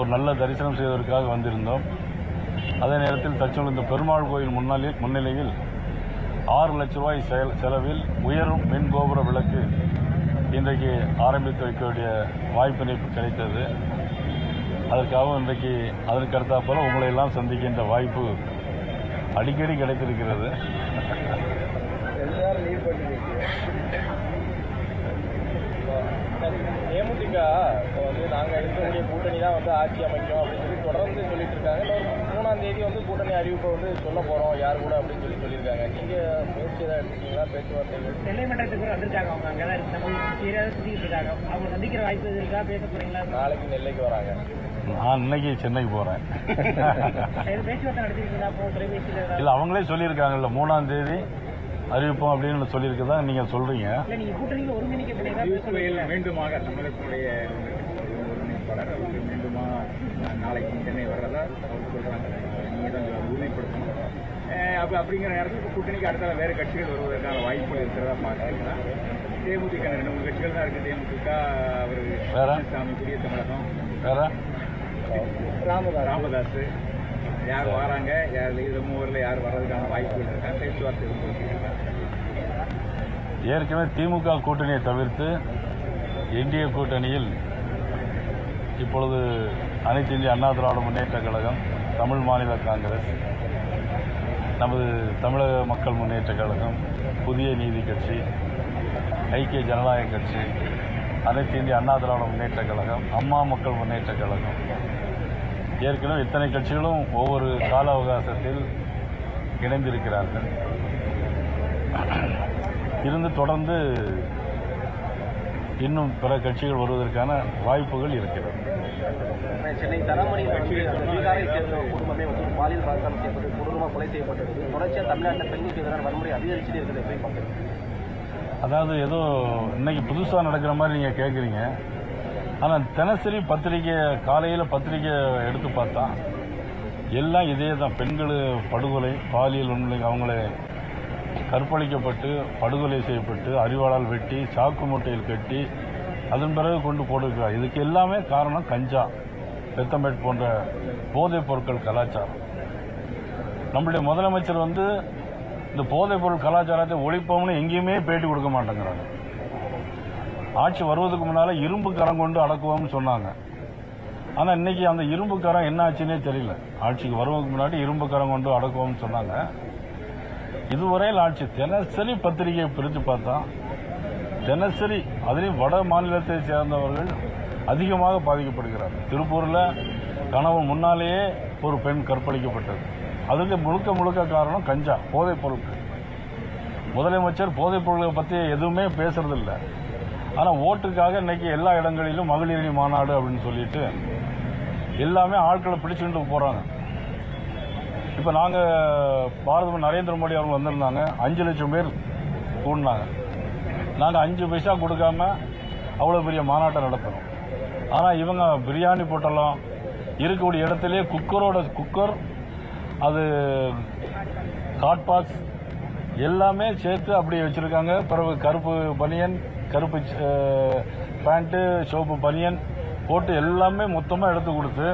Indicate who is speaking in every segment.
Speaker 1: ஒரு நல்ல தரிசனம் செய்வதற்காக வந்திருந்தோம். அதே நேரத்தில் தச்சனூர் இந்த பெருமாள் கோயில் முன்னாளில் முன்னிலையில் ஆறு லட்ச ரூபாய் செலவில் உயரும் மின் கோபுர விளக்கு இன்றைக்கு ஆரம்பித்து வைக்க வேண்டிய வாய்ப்பினை கிடைத்தது. அதற்காகவும் இன்றைக்கு அதற்கு அடுத்தாப்போல உங்களை எல்லாம் சந்திக்கின்ற வாய்ப்பு அடிக்கடி கிடைத்திருக்கிறது.
Speaker 2: Thank you. இருக்கக்கூடிய கூட்டணி தான் வந்து ஆட்சி அமைக்கும் அப்படின்னு சொல்லி தொடர்ந்து சொல்லிட்டு இருக்காங்க. இன்னொரு மூணாம் தேதி வந்து கூட்டணி அறிவிப்பை வந்து சொல்ல போகிறோம் யார் கூட அப்படின்னு சொல்லி சொல்லியிருக்காங்க. நீங்கள் முயற்சி ஏதாவது எடுத்துருக்கீங்களா பேச்சுவார்த்தைகள்?
Speaker 3: நெல்லை மன்றத்துக்கு வந்திருக்காங்க அவங்க. அங்கே தான் சுற்றிட்டு இருக்காங்க. அவங்க சந்திக்கிற வாய்ப்பு இருக்கா? பேச போறீங்களா?
Speaker 2: நாளைக்கு நெல்லைக்கு வராங்க.
Speaker 1: நான் இன்னைக்கு சென்னைக்கு
Speaker 3: ஏதாவது
Speaker 1: இல்லை அவங்களே சொல்லியிருக்காங்கல்ல மூணாம் தேதி அறிவிப்போம் அப்படின்னு சொல்லியிருக்கதா நீங்கள் சொல்கிறீங்க
Speaker 4: ஒருங்கிணைப்பாளர் அவருக்கு மீண்டுமா நாளைக்கு சென்னை வர்றதா அவர் சொல்றாங்க. நீங்கள் தான் உறுதிப்படுத்தணும். அப்ப அப்படிங்கிற நேரத்தில் கூட்டணிக்கு அடுத்த வேறு கட்சிகள் வருவதற்கான வாய்ப்புகள் இருக்கிறதா பார்க்குறீங்களா? தேமுதிக ரெண்டு மூணு கட்சிகள் தான் இருக்குது தேமுதிக அவர்? சாமி புதிய தமிழகம்.
Speaker 2: ராமதாஸ்.
Speaker 4: ராமதாஸ். யார் வராங்க? யார் இது மூவரில் யார் வர்றதுக்கான வாய்ப்புகள் இருக்கா? பேச்சுவார்த்தை இருக்கு
Speaker 1: ஏற்கனவே திமுக கூட்டணியை தவிர்த்து என்டிஏ கூட்டணியில் இப்பொழுது அனைத்து இந்திய அண்ணா திராவிட முன்னேற்ற கழகம் தமிழ் மாநில காங்கிரஸ் நமது தமிழக மக்கள் முன்னேற்ற கழகம் புதிய நீதி கட்சி ஐக்கிய ஜனநாயக கட்சி அனைத்து இந்திய அண்ணா திராவிட முன்னேற்ற கழகம் அம்மா மக்கள் முன்னேற்ற கழகம். ஏற்கனவே இத்தனை கட்சிகளும் ஒவ்வொரு கால அவகாசத்தில் இணைந்திருக்கிறார்கள். இருந்து தொடர்ந்து இன்னும் பிற கட்சிகள் வருவதற்கான வாய்ப்புகள் இருக்கிறது.
Speaker 2: சென்னை தரமணியில் பீகாரை சேர்ந்த குடும்பமே வந்து பாலியல் பலாத்காரம் செய்யப்பட்டு கொடூரமாக கொலை செய்யப்பட்டது. தொடர்ச்சியாக தமிழ்நாட்டில் பெண்களுக்கு எதிரான வன்முறை அதிகரிச்சுட்டே இருக்குது. எப்படி பார்க்குறீங்க?
Speaker 1: அதாவது ஏதோ இன்னைக்கு புதுசாக நடக்கிற மாதிரி நீங்கள் கேட்குறீங்க ஆனால் தினசரி பத்திரிக்கை காலையில் பத்திரிக்கை எடுத்து பார்த்தா எல்லாம் இதே தான் பெண்கள் படுகொலை பாலியல் உண்மை அவங்கள கற்பழிக்கப்பட்டு படுகொலை செய்யப்பட்டு அறிவாளால் வெட்டி சாக்கு மூட்டையில் கட்டி அதன் பிறகு கொண்டு போட்டிருக்கிறார் இதுக்கு எல்லாமே காரணம் கஞ்சா பெத்தம்பேட் போன்ற போதைப் பொருட்கள் கலாச்சாரம். நம்முடைய முதலமைச்சர் வந்து இந்த போதைப் பொருள் கலாச்சாரத்தை ஒழிப்போம்னு எங்கேயுமே பேட்டி கொடுக்க மாட்டேங்கிறாங்க. ஆட்சி வருவதற்கு முன்னால் இரும்பு கரம் கொண்டு அடக்குவோம்னு சொன்னாங்க. ஆனால் இன்னைக்கு அந்த இரும்பு கரம் என்ன ஆச்சுன்னே தெரியல. ஆட்சிக்கு வருவதற்கு முன்னாடி இரும்பு கரம் கொண்டு அடக்குவோம்னு சொன்னாங்க. இதுவரையில் ஆட்சி தினசரி பத்திரிகையை பிரித்து பார்த்தா தினசரி அதுலேயும் வட மாநிலத்தை சேர்ந்தவர்கள் அதிகமாக பாதிக்கப்படுகிறார்கள் திருப்பூரில் கணவன் முன்னாலேயே ஒரு பெண் கற்பழிக்கப்பட்டது. அதுக்கு முழுக்க முழுக்க காரணம் கஞ்சா போதைப் பொருட்கள். முதலமைச்சர் போதைப் பொருட்களை பற்றி எதுவுமே பேசுறதில்லை. ஆனால் ஓட்டுக்காக இன்னைக்கு எல்லா இடங்களிலும் மகளிரணி மாநாடு அப்படின்னு சொல்லிட்டு எல்லாமே ஆட்களை பிடிச்சுட்டு போகிறாங்க இப்போ நாங்கள் பாரத நரேந்திர மோடி அவங்க வந்திருந்தாங்க. அஞ்சு லட்சம் பேர் கூடினாங்க நாங்கள் அஞ்சு பைசா கொடுக்காம அவ்வளோ பெரிய மாநாட்டம் நடத்தணும். ஆனால் இவங்க பிரியாணி போட்டலாம் இருக்கக்கூடிய இடத்துலயே குக்கரோட குக்கர் அது ஹாட் பாக்ஸ் எல்லாமே சேர்த்து அப்படியே வச்சுருக்காங்க. பிறகு கருப்பு பனியன் கருப்பு பேண்ட்டு சிவப்பு பனியன் போட்டு எல்லாமே மொத்தமாக எடுத்து கொடுத்து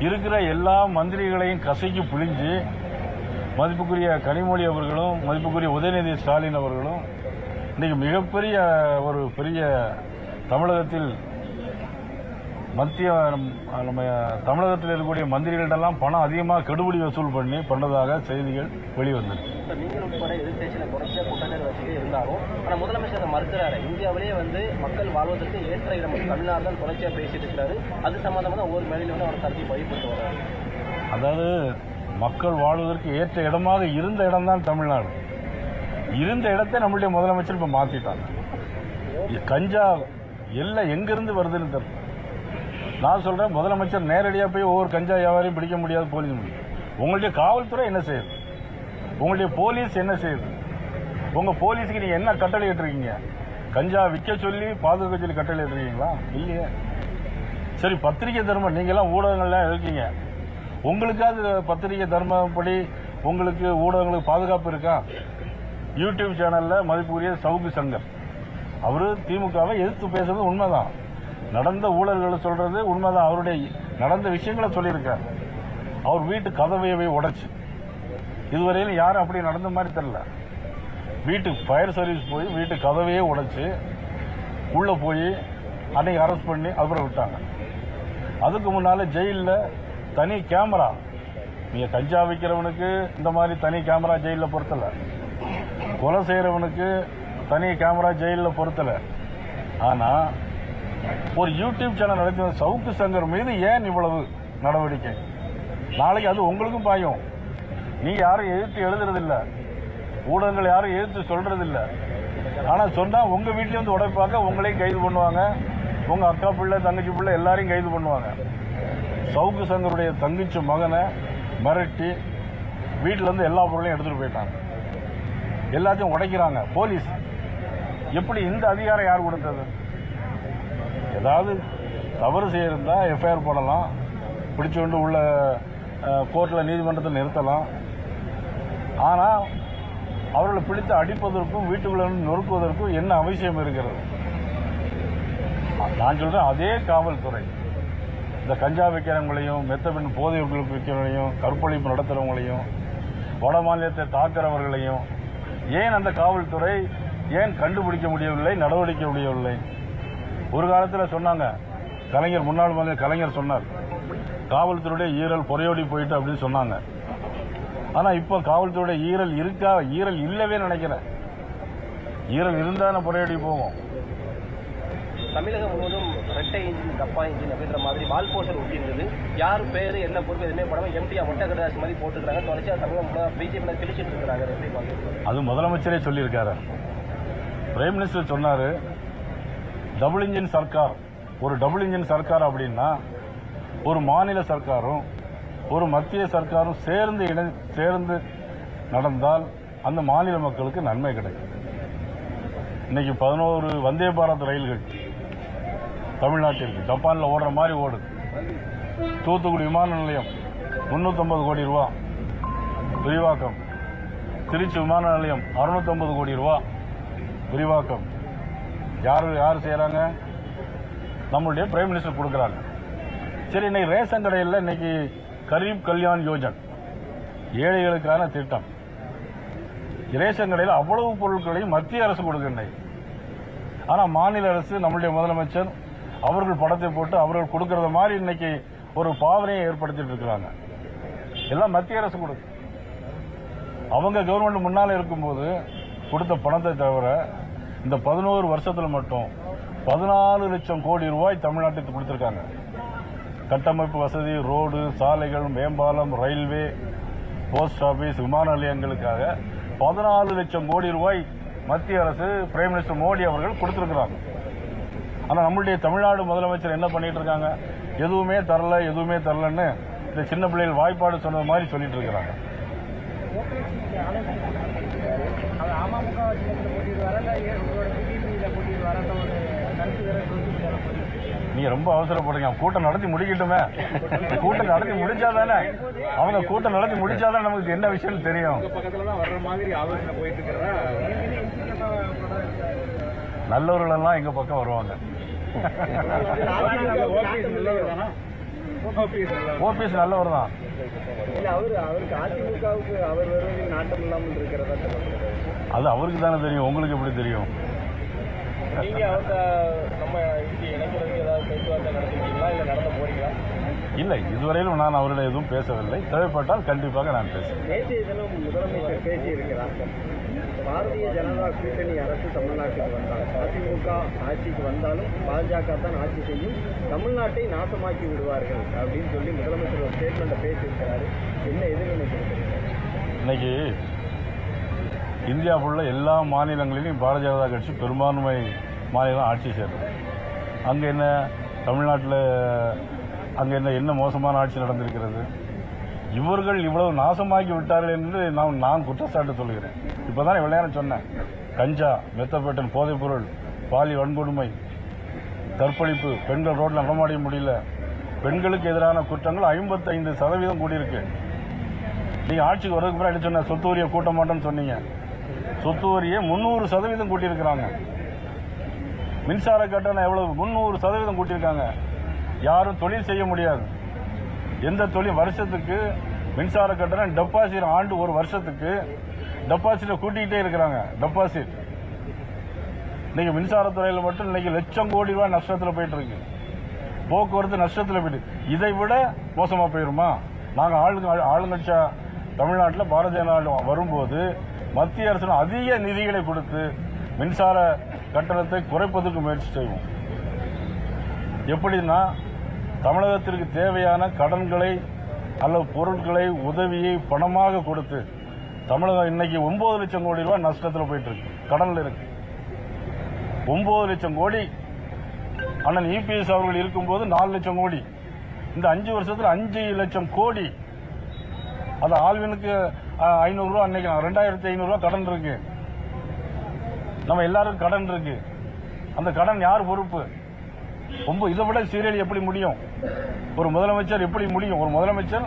Speaker 1: இருக்கிற எல்லா மந்திரிகளையும் கசைக்கு பிழிஞ்சு மதிப்புக்குரிய கனிமொழி அவர்களும் மதிப்புக்குரிய உதயநிதி ஸ்டாலின் அவர்களும் இன்னைக்கு மிகப்பெரிய ஒரு பெரிய தமிழகத்தில் மத்திய நம்ம- தமிழகத்தில் இருக்கக்கூடிய மந்திரிகளிடெல்லாம் பணம் அதிகமாக கெடுபிடி வசூல் பண்ணி பண்ணதாக செய்திகள்
Speaker 2: நீங்கள் உட்பட எதிர்கட்சியில் வச்சுட்டே இருந்தாலும் ஆனால் முதலமைச்சர் அதை மறுக்கிறாரு. இந்தியாவிலேயே வந்து மக்கள் வாழ்வதற்கு ஏற்ற இடம் தமிழ்நாடு தான் தொடர்ச்சியாக பேசிட்டு இருக்கிறாரு. அது சம்பந்தமாக தான் ஒவ்வொரு மேடையில வந்து அவர் கருத்தை வழிபட்டு வர்றாரு.
Speaker 1: அதாவது மக்கள் வாழ்வதற்கு ஏற்ற இடமாக இருந்த இடம்தான் தமிழ்நாடு. இருந்த இடத்தை நம்மளுடைய முதலமைச்சர் இப்ப மாத்திட்டாங்க கஞ்சா எல்லாம் எங்கிருந்து வருதுன்னு தெரியல நான் சொல்றேன் முதலமைச்சர் நேரடியாக போய் ஒவ்வொரு கஞ்சா வியாபாரியும் பிடிக்க முடியாது போலீஸ் முடியும். உங்களுடைய காவல்துறை என்ன செய்யுது? உங்களுடைய போலீஸ் என்ன செய்யுது? உங்க போலீஸுக்கு நீங்க என்ன கட்டளை இருக்கீங்க கஞ்சா விற்க சொல்லி பாதுகாக்க சொல்லி கட்டளை இருக்கீங்களா இல்லையே. சரி பத்திரிகை தர்மம் நீங்க எல்லாம் ஊடகங்கள்லாம் இருக்கீங்க. உங்களுக்காவது பத்திரிகை தர்மப்படி உங்களுக்கு ஊடகங்களுக்கு பாதுகாப்பு இருக்கா? யூடியூப் சேனல்ல மதிப்புக்குரிய சவுக்கு சங்கர். அவரு திமுகவை எதிர்த்து பேசுறது உண்மைதான். நடந்த ஊழல்களை சொல்றது உண்மைதான். அவருடைய நடந்த விஷயங்களை சொல்லியிருக்கார். அவர் வீட்டு கதவையவே உடைச்சு. இதுவரையிலும் யாரும் அப்படி நடந்த மாதிரி தெரியல. வீட்டுக்கு ஃபயர் சர்வீஸ் போய் வீட்டு கதவையே உடைச்சு உள்ளே போய் அன்னைக்கு அரெஸ்ட் பண்ணி அப்புறம் விட்டாங்க. அதுக்கு முன்னால் ஜெயிலில் தனி கேமரா நீங்கள் கஞ்சா விற்கிறவனுக்கு இந்த மாதிரி தனி கேமரா ஜெயிலில் பொருத்தலை. கொலை செய்யறவனுக்கு தனி கேமரா ஜெயிலில் பொருத்தலை. ஆனால் ஒரு யூடியூப் சேனல் நடத்தின சவுக்கு சங்கர் மீது ஏன் இவ்வளவு நடவடிக்கை? நாளைக்கு அது உங்களுக்கும் பாயும். நீ யாரும் எதிர்த்து எழுதுறதில்ல. ஊடகங்கள் யாரும் எதிர்த்து சொல்றதில்ல. ஆனால் சொன்னால் உங்கள் வீட்லயும் வந்து உடைப்பாக்க உங்களையும் கைது பண்ணுவாங்க. உங்கள் அக்கா பிள்ளை தங்கச்சி பிள்ளை எல்லாரையும் கைது பண்ணுவாங்க. சவுக்கு சங்கருடைய தங்கச்சி மகனை மிரட்டி வீட்டிலேருந்து எல்லா பொருளையும் எடுத்துகிட்டு போயிட்டாங்க. எல்லாத்தையும் உடைக்கிறாங்க போலீஸ். எப்படி இந்த அதிகாரம் யார் கொடுத்தது? ஏதாவது தவறு செய்யிருந்தா எஃப்ஐஆர் போடலாம். பிடிச்சு கொண்டு உள்ள கோர்ட்டில் நீதிமன்றத்தை நிறுத்தலாம். ஆனால் அவர்களை பிடித்து அடிப்பதற்கும் வீட்டுக்குள்ள நொறுக்குவதற்கும் என்ன அவசியம் இருக்கிறது? நான் சொல்கிறேன் அதே காவல்துறை. இந்த கஞ்சா விற்கிறவங்களையும் மெத்தபின் போதை உங்களுக்கு விற்கிறவங்களையும் கற்பழிப்பு நடத்துகிறவங்களையும் வட மாநிலத்தை தாக்குறவர்களையும் ஏன் அந்த காவல்துறை ஏன் கண்டுபிடிக்க முடியவில்லை நடவடிக்கை முடியவில்லை? ஒரு காலத்தில் சொன்னாங்க. கலைஞர் முன்னாள் முதலமைச்சர் கலைஞர் சொன்னார். காவல்துறையுடைய ஈரல் பொறையோடி போயிட்டு அப்படின்னு சொன்னாங்க. ஆனா இப்போ காவல்துறையுடைய ஈரல் இருக்கா? ஈரல் இல்லவே நினைக்கிறேன். ஈரல் இருந்தா பொறையோடி போவோம்
Speaker 2: தமிழகம் முழுவதும் ரெட்டை இன்ஜின் டப்பா இன்ஜின் அப்படின்ற மாதிரி வால் போஸ்டர் ஒட்டியிருந்தது. யார் பேர் என்ன பொறுப்பு எதுவுமே படாம எம்டிஆ மொட்டை கடாசி மாதிரி போட்டுருக்காங்க. தொடர்ச்சியா தமிழகம் முழுவதும் பிஜேபி கிழிச்சிட்டு பாக்குறீங்க
Speaker 1: அது முதலமைச்சரே சொல்லியிருக்காரு. பிரைம் மினிஸ்டர் சொன்னாரு டபுள் இன்ஜின் சர்க்கார். ஒரு டபுள் இன்ஜின் சர்க்கார் அப்படின்னா ஒரு மாநில சர்க்காரும் ஒரு மத்திய சர்க்காரும் சேர்ந்து இணை சேர்ந்து நடந்தால் அந்த மாநில மக்களுக்கு நன்மை கிடைக்கும். இன்னைக்கு பதினோரு வந்தே பாரத் ரயில்கள் தமிழ்நாட்டிற்கு ஜப்பானில் ஓடுற மாதிரி ஓடுது. தூத்துக்குடி விமான நிலையம் 350 கோடி ரூபா. விரிவாக்கம். திருச்சி விமான நிலையம் 650 கோடி ரூபா. விரிவாக்கம். யார் யார் செய்கிறாங்க நம்மளுடைய பிரைம் மினிஸ்டர் கொடுக்குறாங்க. சரி இன்னைக்கு ரேஷன் கடையில் இன்னைக்கு கரீப் கல்யாண் யோஜன் ஏழைகளுக்கான திட்டம். ரேஷன் கடையில் அவ்வளவு பொருட்களையும் மத்திய அரசு கொடுக்கின்றது ஆனால் மாநில அரசு நம்மளுடைய முதலமைச்சர் அவர்கள் படத்தை போட்டு அவர்கள் கொடுக்கறத மாதிரி இன்னைக்கு ஒரு பாவனையை ஏற்படுத்திட்டு இருக்கிறாங்க. எல்லாம் மத்திய அரசு கொடுக்கு அவங்க கவர்மெண்ட் முன்னால் இருக்கும்போது கொடுத்த பணத்தை தவிர இந்த பதினோரு வருஷத்தில் மட்டும் பதினாலு லட்சம் கோடி ரூபாய் தமிழ்நாட்டுக்கு கொடுத்துருக்காங்க. கட்டமைப்பு வசதி ரோடு சாலைகள் மேம்பாலம் ரயில்வே போஸ்ட் ஆபீஸ் விமான நிலையங்களுக்காக பதினாலு லட்சம் கோடி ரூபாய் மத்திய அரசு பிரைம் மினிஸ்டர் மோடி அவர்கள் கொடுத்திருக்கிறாங்க. ஆனால் நம்மளுடைய தமிழ்நாடு முதலமைச்சர் என்ன பண்ணிட்டு இருக்காங்க? எதுவுமே தரல எதுவுமே தரலன்னு இந்த சின்ன பிள்ளைகள் வாய்ப்பாடு சொன்னது மாதிரி சொல்லிட்டு இருக்கிறாங்க. நீங்க ரொம்ப அவசரப்படுறீங்க. கூட்டம் நடத்தி முடிக்கட்டுமே. கூட்டம் நடத்தி முடிச்சாதானே? அவங்க கூட்டம் நடத்தி முடிச்சாதான் நமக்கு என்ன விஷயம் தெரியும்.
Speaker 4: தான்
Speaker 1: நல்லவர்கள் எல்லாம் எங்க பக்கம் வருவாங்க.
Speaker 4: ஓபிஎஸ் நல்லவர் தானா ஓபிஎஸ் நல்லவர்
Speaker 1: ஓபிஎஸ் நல்லவர் தான்.
Speaker 2: இல்ல அவரு அவருக்கு அதிமுகவுக்கு அவர் வருவதில் நாட்டம் இல்லாமல் இருக்கிறதா சொல்லப்படுது
Speaker 1: அது அவருக்கு தானே தெரியும். உங்களுக்கு எப்படி தெரியும்?
Speaker 2: நீங்க அவங்க நம்ம இங்க இணைக்கிறதுக்கு ஏதாவது பேச்சுவார்த்தை நடத்திருக்கீங்களா? இல்ல நடத்த போறீங்களா?
Speaker 1: இல்லை இதுவரையிலும் நான் அவரிடம் எதுவும் பேசவில்லை. தேவைப்பட்டால் கண்டிப்பாக நான்
Speaker 2: தினம் முதலமைச்சர் பேசியிருக்கிறார். பாரதிய ஜனதா கூட்டணி அரசு தமிழ்நாட்டுக்கு வந்தால் அதிமுக ஆட்சிக்கு வந்தாலும் பாஜக தான் ஆட்சி செய்யும். தமிழ்நாட்டை நாசமாக்கி விடுவார்கள் அப்படின்னு சொல்லி முதலமைச்சர் ஒரு ஸ்டேட்மெண்ட்டை பேசியிருக்கிறாரு. என்ன எதிர்நிலைக்கிறீங்க
Speaker 1: இன்னைக்கு இந்தியா ஃபுல்லா எல்லா மாநிலங்களிலும் பாரதிய ஜனதா கட்சி பெரும்பான்மை மாநிலம் ஆட்சி செய்யறது அங்க என்ன? தமிழ்நாட்டில் அங்கே என்ன என்ன மோசமான ஆட்சி நடந்திருக்கிறது? இவர்கள் இவ்வளவு நாசமாக்கி விட்டார்கள் என்று நான் நான் குற்றச்சாட்டு சொல்கிறேன். இப்போதான் இவ்வளோ நேரம் சொன்னேன். கஞ்சா மெத்தப்பேட்டன் போதைப்பொருள் பாலி வன்கொடுமை கற்பழிப்பு பெண்கள் ரோட்டில் நடமாடிய முடியல. பெண்களுக்கு எதிரான குற்றங்கள் 55% சதவீதம் கூடியிருக்கு. நீங்கள் ஆட்சிக்கு வரதுக்கு முன்னாடி சொன்ன? சொத்து வரியை கூட்ட மாட்டேன்னு சொன்னீங்க. சொத்து வரியை முன்னூறு சதவீதம் கூட்டியிருக்கிறாங்க. மின்சார கட்டணம் எவ்வளவு? முந்நூறு சதவீதம் கூட்டியிருக்காங்க. யாரும் தொழில் செய்ய முடியாது. எந்த தொழில் வருஷத்துக்கு மின்சார கட்டணம் டெபாசிட் ஆண்டு ஒரு வருஷத்துக்கு டெபாசிட்டை கூட்டிக்கிட்டே இருக்கிறாங்க டெபாசிட். இன்னைக்கு மின்சாரத்துறையில் மட்டும் இன்னைக்கு லட்சம் கோடி ரூபாய் நஷ்டத்தில் போயிட்டு இருக்கு போக்குவரத்து நஷ்டத்தில் போயிட்டு இதை விட மோசமாக போயிருமா? நாங்கள் ஆளுங்க ஆளுங்கட்சியா தமிழ்நாட்டில் பாரதிய ஜனதா வரும்போது மத்திய அரசு அதிக நிதிகளை கொடுத்து மின்சார கட்டணத்தை குறைப்பதற்கு முயற்சி செய்வோம். எப்படின்னா தமிழகத்திற்கு தேவையான கடன்களை அல்லது பொருட்களை உதவியை பணமாக கொடுத்து தமிழகம் இன்னைக்கு ஒன்பது லட்சம் கோடி ரூபாய் நஷ்டத்தில் போயிட்டு இருக்கு கடனில் இருக்கு. ஒன்பது லட்சம் கோடி. அண்ணன் இபிஎஸ் அவர்கள் இருக்கும்போது நாலு லட்சம் கோடி. இந்த அஞ்சு வருஷத்தில் அஞ்சு லட்சம் கோடி. அது ஆல்வினுக்கு ஐநூறுரூவா அன்னைக்கு ரெண்டாயிரத்தி ஐநூறுரூவா கடன் இருக்கு. நம்ம எல்லாருக்கும் கடன் இருக்கு. அந்த கடன் யார் பொறுப்பு? ரொம்ப இதை விட சீரியல் எப்படி முடியும்? ஒரு முதலமைச்சர் எப்படி முடியும்? ஒரு முதலமைச்சர்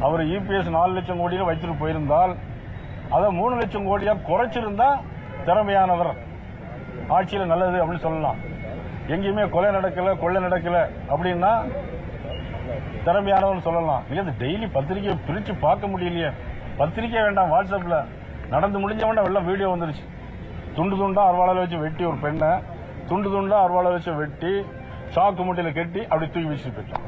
Speaker 1: அவர் இபிஎஸ் நாலு லட்சம் கோடியில் வைத்துட்டு போயிருந்தால் அதை மூணு லட்சம் கோடியாக குறைச்சிருந்தா திறமையானவர். ஆட்சியில் நல்லது அப்படின்னு சொல்லலாம். எங்கேயுமே கொலை நடக்கல கொள்ளை நடக்கல அப்படின்னா திறமையானவன் சொல்லலாம். இல்ல டெய்லி பத்திரிக்கையை பிரிச்சு பார்க்க முடியலையே. பத்திரிக்கை வேண்டாம் வாட்ஸ்அப்ல. நடந்து முடிஞ்சவன வெள்ளம் வீடியோ வந்துருச்சு. துண்டு துண்டா அருவாளால வச்சு வெட்டி ஒரு பெண்ணை. துண்டு துண்டா அருவாளால வச்சு வெட்டி சாக்கு மூட்டையில கட்டி அப்படி தூக்கி வச்சுட்டு போயிட்டான்.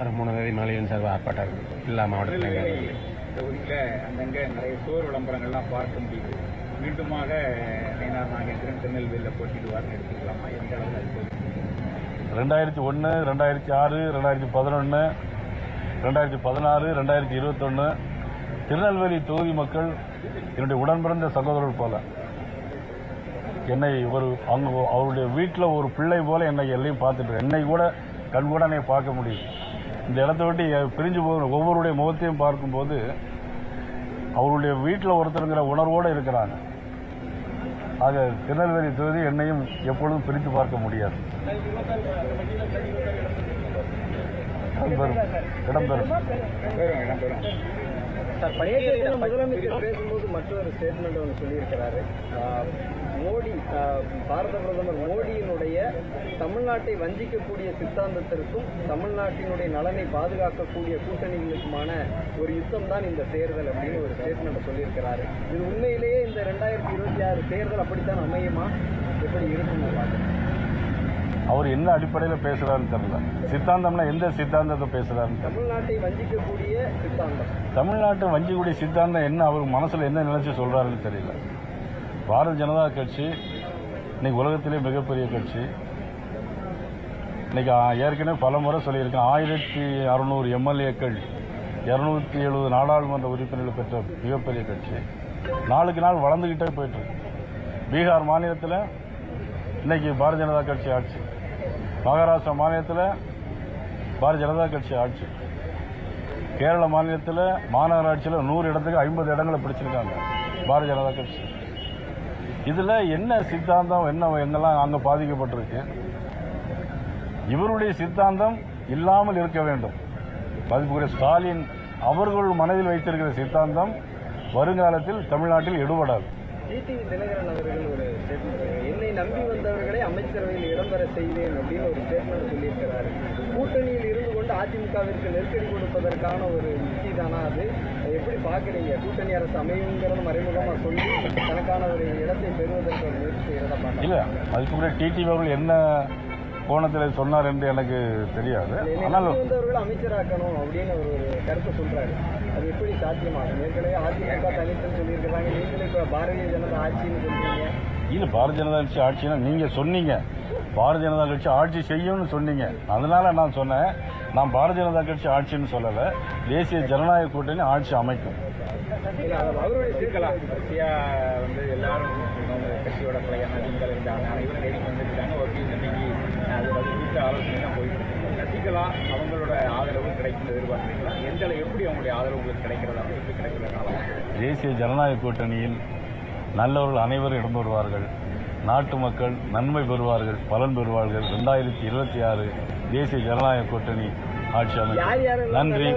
Speaker 5: ஒரு மூணு தேதி மாலையின் சார்பாக ஆர்ப்பாட்டம் எல்லா
Speaker 4: திருநெல்வேலி தொகுதியில் அங்கங்கே நிறைய சோர் விளம்பரங்கள்லாம் பார்க்க முடியுது. மீண்டுமாக நயினார் நாகேந்திரன் திருநெல்வேலியில் போட்டிடுவார்னு எடுத்துக்கலாமா? எந்த?
Speaker 1: ரெண்டாயிரத்தி ஒன்று ரெண்டாயிரத்தி ஆறு ரெண்டாயிரத்தி பதினொன்று ரெண்டாயிரத்தி பதினாறு ரெண்டாயிரத்தி இருபத்தொன்று திருநெல்வேலி தொகுதி மக்கள் என்னுடைய உடன்பிறந்த சகோதரர் போல. என்னை ஒரு அவங்க அவருடைய வீட்டில் ஒரு பிள்ளை போல என்னை எல்லையும் பார்த்துட்டு என்னை கூட கண் கூட பார்க்க முடியும் இந்த இடத்த விட்டு பிரிஞ்சு போகிற ஒவ்வொருடைய முகத்தையும் பார்க்கும்போது அவருடைய வீட்டில் ஒருத்தருங்கிற உணர்வோடு இருக்கிறாங்க. ஆக திருநெல்வேலி தொகுதி என்னையும் எப்பொழுதும் பிரித்து பார்க்க முடியாது. இடம்பெறும் இடம்பெறும்.
Speaker 3: சார் முதலமைச்சர் பேசும்போது மற்றொரு ஸ்டேட்மெண்ட் ஒன்று சொல்லியிருக்கிறாரு. மோடி பாரத பிரதமர் மோடியினுடைய தமிழ்நாட்டை வஞ்சிக்கக்கூடிய சித்தாந்தத்திற்கும் தமிழ்நாட்டினுடைய நலனை பாதுகாக்கக்கூடிய கூட்டணிகளுக்குமான ஒரு யுத்தம் தான் இந்த தேர்தல் அப்படின்னு ஒரு ஸ்டேட்மெண்ட் சொல்லியிருக்கிறாரு. இது உண்மையிலேயே இந்த ரெண்டாயிரத்தி இருபத்தி ஆறு தேர்தல் அப்படித்தான் அமையுமா? எப்படி இருக்கும் பார்க்குறேன்.
Speaker 1: அவர் என்ன அடிப்படையில் பேசுறாருன்னு தெரியல. சித்தாந்தம்னா எந்த சித்தாந்தத்தை பேசுறாருன்னு தெரியல.
Speaker 3: தமிழ்நாட்டை வஞ்சிக்கக்கூடிய சித்தாந்தம்.
Speaker 1: தமிழ்நாட்டு வஞ்சிக்குடி சித்தாந்தம் என்ன? அவர் மனசுல என்ன நினைச்சு சொல்றாருன்னு தெரியல. பாரதிய ஜனதா கட்சி இன்னைக்கு உலகத்திலே மிகப்பெரிய கட்சி. இன்னைக்கு ஏற்கனவே பல முறை சொல்லியிருக்கேன் ஆயிரத்தி அறுநூறு எம்எல்ஏக்கள் இருநூத்தி எழுபது நாடாளுமன்ற உறுப்பினர்கள் பெற்ற மிகப்பெரிய கட்சி. நாளுக்கு நாள் வளர்ந்துகிட்டே போயிட்டு இருக்கு. பீகார் மாநிலத்தில் இன்னைக்கு பாரதிய ஜனதா கட்சி ஆட்சி. மகாராஷ்டிரா மாநிலத்தில் பாரதிய ஜனதா கட்சி ஆட்சி. கேரள மாநிலத்தில் மாநகராட்சியில் நூறு இடத்துக்கு ஐம்பது இடங்களை பிடிச்சிருக்காங்க பாரதிய ஜனதா கட்சி. இதுல என்ன சித்தாந்தம் என்ன எங்கெல்லாம் அங்க பாதிக்கப்பட்டிருக்கு? இவருடைய சித்தாந்தம் இல்லாமல் இருக்க வேண்டும். மதிப்புக்குரிய ஸ்டாலின் அவர்கள் மனதில் வைத்திருக்கிற சித்தாந்தம் வருங்காலத்தில் தமிழ்நாட்டில் எடுபடாது.
Speaker 3: டிடிவி தினகரன் அவர்கள் ஒரு ஸ்டேட்மெண்ட் என்னை நம்பி வந்தவர்களை அமைச்சரவையில் இடம்பெற செய்வேன் அப்படின்னு ஒரு ஸ்டேட்மெண்ட் சொல்லியிருக்கிறார். கூட்டணியில் கொண்டு அதிமுகவிற்கு நெருக்கடி கொடுப்பதற்கான ஒரு யுக்தி தானா அது? எப்படி பார்க்குறீங்க? கூட்டணி அரசு அமையுங்கிறது மறைமுகமாக சொல்லி தனக்கான ஒரு இடத்தை பெறுவதற்கு ஒரு முயற்சி செய்யறதா பார்க்கலாம்.
Speaker 1: இல்ல அதுக்கு டிடிவி அவர்கள் என்ன கோணத்தில் சொன்னார் என்று எனக்கு தெரியாது. ஆனால்
Speaker 3: அமைச்சராக்கணும் அப்படின்னு ஒரு கருத்தை சொல்றாரு. அது எப்படி சாத்தியமாகும் ஏற்கனவே அதிமுக தனித்துன்னு சொல்லியிருக்கிறாங்க. நீங்களும் இப்போ பாரதிய ஜனதா ஆட்சின்னு சொல்றீங்க.
Speaker 1: இல்ல பாரதிய ஜனதா கட்சி ஆட்சினா நீங்க சொன்னீங்க. பாரதிய ஜனதா கட்சி ஆட்சி செய்யும்னு சொன்னீங்க. அதனால நான் சொன்னேன். நான் பாரதிய ஜனதா கட்சி ஆட்சின்னு சொல்லல. தேசிய ஜனநாயக கூட்டணி ஆட்சி அமைக்கும்.
Speaker 4: அவங்களோட ஆதரவு கிடைக்கும் எதிர்பார்க்குறீங்களா? எந்த அளவு- எப்படி அவங்களுடைய ஆதரவு உங்களுக்கு கிடைக்கிறதா? எப்படி
Speaker 1: தேசிய ஜனநாயக கூட்டணியில் நல்லவர்கள் அனைவரும் இடம் பெறுவார்கள். நாட்டு மக்கள் நன்மை பெறுவார்கள் பலன் பெறுவார்கள். ரெண்டாயிரத்தி இருபத்தி ஆறு தேசிய ஜனநாயக கூட்டணி ஆட்சி
Speaker 3: யாரெல்லாம்
Speaker 1: நன்றி